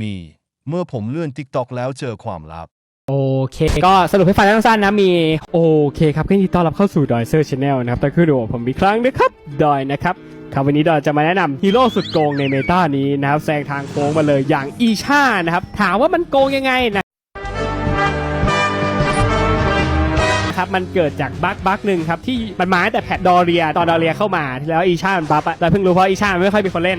มี เมื่อผมเลื่อน TikTok แล้วเจอความลับ โอเค ก็สรุปให้ฟังสั้นๆนะมี โอเคครับก็ยินดีต้อนรับเข้าสู่ดอยเซอร์ชาแนลนะครับแต่คือดูผมอีกครั้งนะครับดอยนะครับครับวันนี้ดอยจะมาแนะนำฮีโร่สุดโกงในเมตานี้นะครับแซงทางโค้งมาเลยอย่างอีชานะครับ ถามว่ามันโกงยังไงนะ ครับมันเกิดจากบั๊กบั๊กหนึ่งครับ ที่มันมาตั้งแต่แพทดอเรีย ตอนดอเรียเข้ามา แล้วอีชามันบัฟอะเราเพิ่งรู้เพราะอีชามันไม่ค่อยมีคนเล่น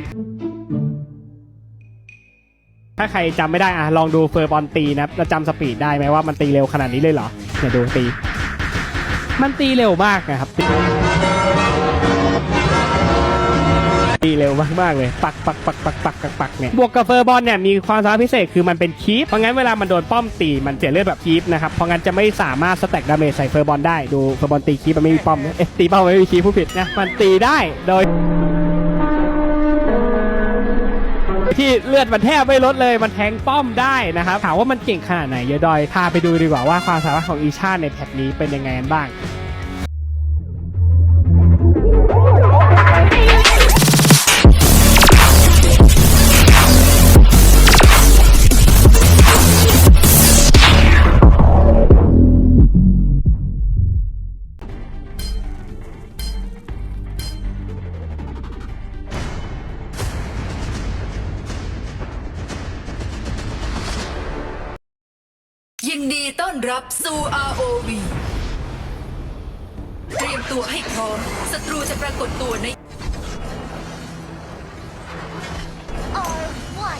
ถ้าใครจำไม่ได้อะลองดูเฟอร์บอลตีนะครับเราจำสปีดได้ไหมว่ามันตีเร็วขนาดนี้เลยเหรอเนี่ยดูตี มันตีเร็วมากนะครับ ตีเร็วมากๆเลย ปักปักปักปักปักปักปักเนี่ยบวกกับเฟอร์บอลเนี่ยมีความสามารถพิเศษคือมันเป็นคีปเพราะงั้นเวลามันโดนป้อมตีมันเสียเลือดแบบคีปนะครับเพราะงั้นจะไม่สามารถสแต็กดาเมจใส่เฟอร์บอลได้ดูเฟอร์บอลตีคีปมันไม่มีป้อมนะเอ๊ะตีป้อมไม่มีคีปผู้ผิดนะมันตีได้โดย ที่เลือดมันแทบไม่ลดเลยมันแทงป้อมได้นะครับถามว่ามันเก่งขนาดไหนเยอะดอยพาไปดูดีกว่าว่าความสามารถของอีชาในแพทนี้เป็นยังไงกันบ้าง ดีต้อนรับสู่ ROV เตรียมตัวให้พร้อมศัตรูจะปรากฏตัวใน or what?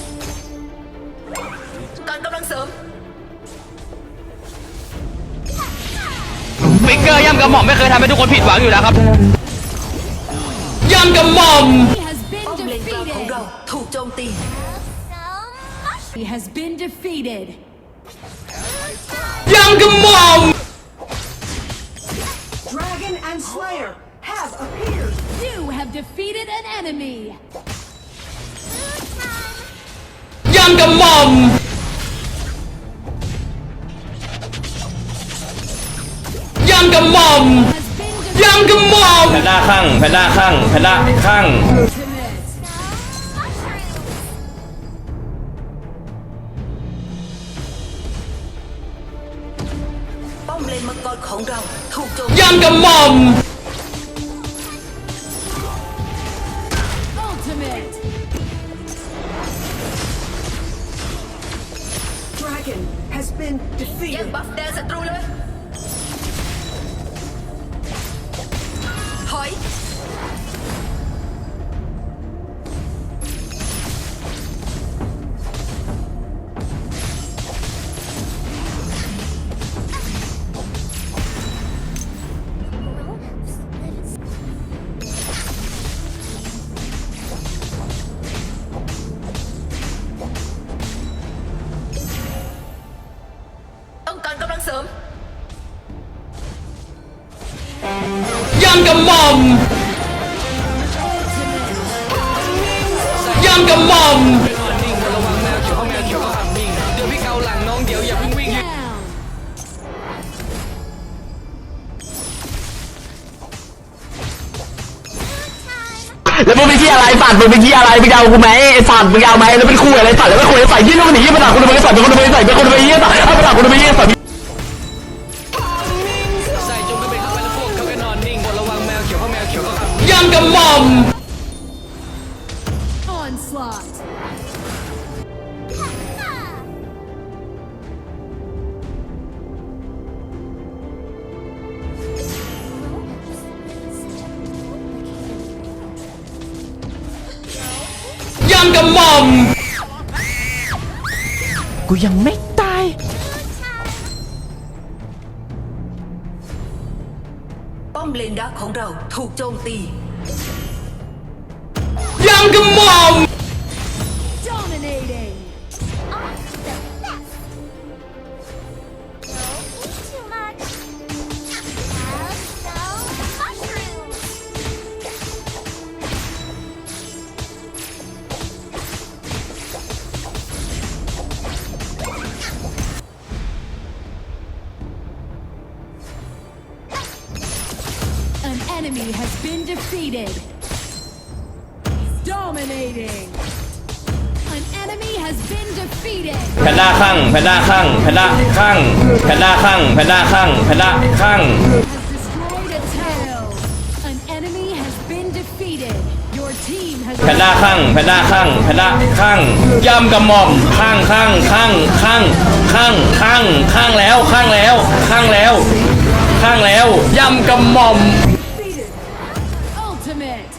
การกำลังเสริม ฟิกเกอร์ย่ำกระหม่อมไม่เคยทำให้ทุกคนผิดหวังอยู่แล้วครับ ย่ำกระหม่อม He has ป้อม been เลนกลางของเรา defeated. ถูกโจมตี Some mushrooms! He has been defeated. ย่ำกระหม่อม Dragon and Slayer have appeared. You have defeated an enemy. Food time! ย่ำกระหม่อม ม่อม Has been ย่ำกระหม่อมแพนด้าข้างแพนด้าข้างแพนด้าข้าง ultimate. Some mushrooms! ป้อมเลนมังกรของเราถูกโจมตีย่ำกระหม่อม Ultimate. Dragon has been แย่ง defeated. บัฟแดงศัตรูเลย ถ ย่ำกระหม่อมย่ำกระหม่อมแล้วมึงไปที่อะไรสัตว์มึงไปที่อะไรมึงเอากูไหมไอ้สัตว์มึงเอาไหมแล้วเป็นคุยอะไรสัตว์แล้วไม่คุยไอ้สัตว์ยี่นู่นนี่ยี่มาด่ากูทำไมไอ้สัตว์เป็นคนทำไมไอ้สัตว์เป็นคนทำไมยี่สัตว์เอามาด่ากูทำไมยี่สัตว์ ย่ำกระหม่อม bomb Onslaught. Young a mom กูยั enemy has been defeated. Dominating. An enemy has been defeated. แพนด้าข้างแพนด้าข้างแพนด้าข้างแพนด้าข้างแพนด้าข้างแพนด้าข้าง Has destroyed a town. An enemy has been defeated. Your team has แพนด้าข้างแพนด้าข้างแพนด้าข้างย่ำกระหม่อมข้างข้างข้างข้างข้างข้างข้างแล้วข้างแล้วข้างแล้ว ข้างแล้วย่ำกระหม่อม it!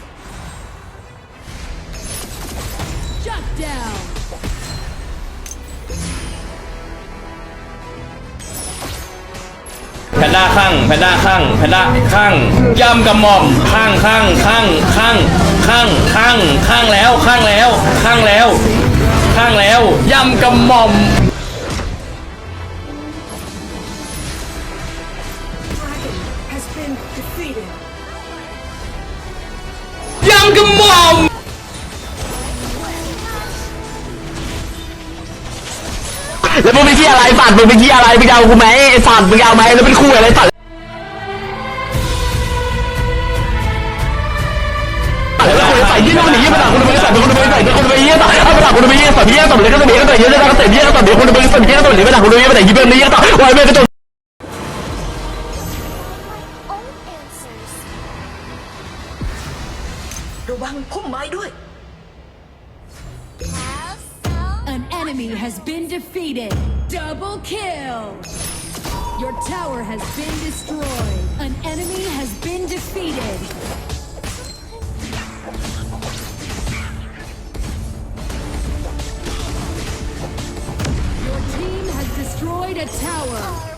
Shut down. แพนด้าข้าง แพนด้าข้าง แพนด้าข้าง ย่ำกระหม่อม ข้างข้างข้างข้างข้างข้างข้างแล้ว ข้างแล้ว ข้างแล้ว ข้างแล้ว ย่ำกระหม่อม แล้วมึงเป็นที่อะไรสัตว์มึงเป็นที่อะไรมึงจะเอากูไหมไอ้สัตว์มึงจะเอาไหมแล้วเป็นคู่อะไรสัตว์แล้วคนใส่ยี่นู่นนี่ยี่มาด่าคนไปใส่คนไปใส่คนไปยี่ต่อเอาไปด่าคนไปยี่ตว์ยี่ต่อเลยก็จะมีก็ต่อเยอะเลยก็ต่อเยอะก็ต่อเดี๋ยวคนไปใส่ยี่ต่อเลยไม่ด่าคนไปยี่มาด่ายี่เป็นนี่ก็ต่อวายไม่ก็ต่อ Own Your tower has been destroyed. An enemy has been defeated. Your team has destroyed a tower.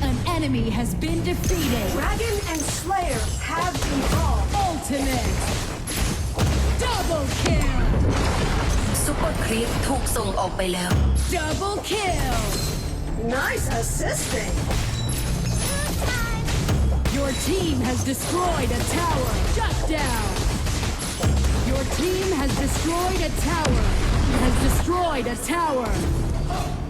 An enemy has been defeated. Dragon ร์ครีปถูกส่งออกไปแล้ว Double kill. Nice assisting. Your team has destroyed a tower. Shut down. Your team has destroyed a tower. Has destroyed a tower. Aced.